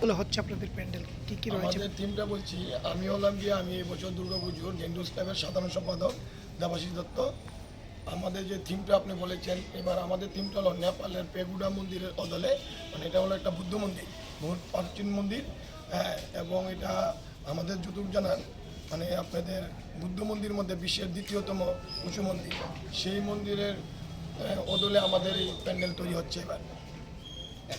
বলে হচ্ছে আপনাদের প্যান্ডেল, কি কি রয়েছে? আমাদের টিমটা বলছি, আমি হলাম গিয়ে, আমি এবছর দুর্গা পুজোর গেন্ডুস ক্লাবের সাধারণ সম্পাদক, দেবাশিস দত্ত। আমাদের যে থিমটা আপনি বলেছেন এবার আমাদের থিমটা হলো নেপালের পেগুডা মন্দিরের অদলে মানে এটা হলো একটা বুদ্ধ মন্দির বহুত প্রাচীন মন্দির হ্যাঁ এবং এটা আমাদের যতটুকু জানান মানে আপনাদের বুদ্ধ মন্দির মধ্যে বিশ্বের দ্বিতীয়তম উঁচু মন্দির। সেই মন্দিরের অদলে আমাদের এই প্যান্ডেল তৈরি হচ্ছে এবার।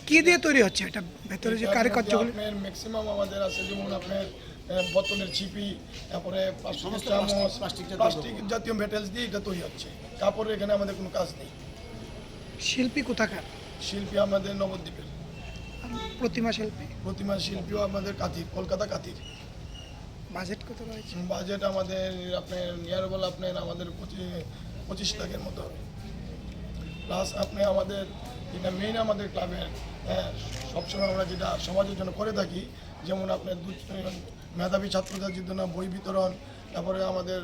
কি দিয়ে তৈরি হচ্ছে এটা? ভেতরে যে কারুকার্যগুলো আপনার ম্যাক্সিমাম আমাদের আছে যেমন আপনার বোতলের ছিপি তারপরে প্লাস্টিক জাতীয় মেটেরিয়ালস দিয়ে এটা তৈরি হচ্ছে। কাপড়ের এখানে আমাদের কোনো কাজ নেই। শিল্পী কোথাকার? শিল্পী আমাদের নবদ্বীপের। প্রতিমা শিল্পী? প্রতিমা শিল্পীও আমাদের কাতির কলকাতা কাতির বাজেট কত রয়েছে? বাজেট আমাদের আপনার নিয়ার বল আপনার আমাদের পঁচিশ লাখের মতো হবে। প্লাস আপনি আমাদের যেটা মেইন আমাদের ক্লাবের হ্যাঁ, সবসময় আমরা যেটা সমাজের জন্য করে থাকি যেমন আপনার দু মেধাবী ছাত্রদের জন্য বই বিতরণ তারপরে আমাদের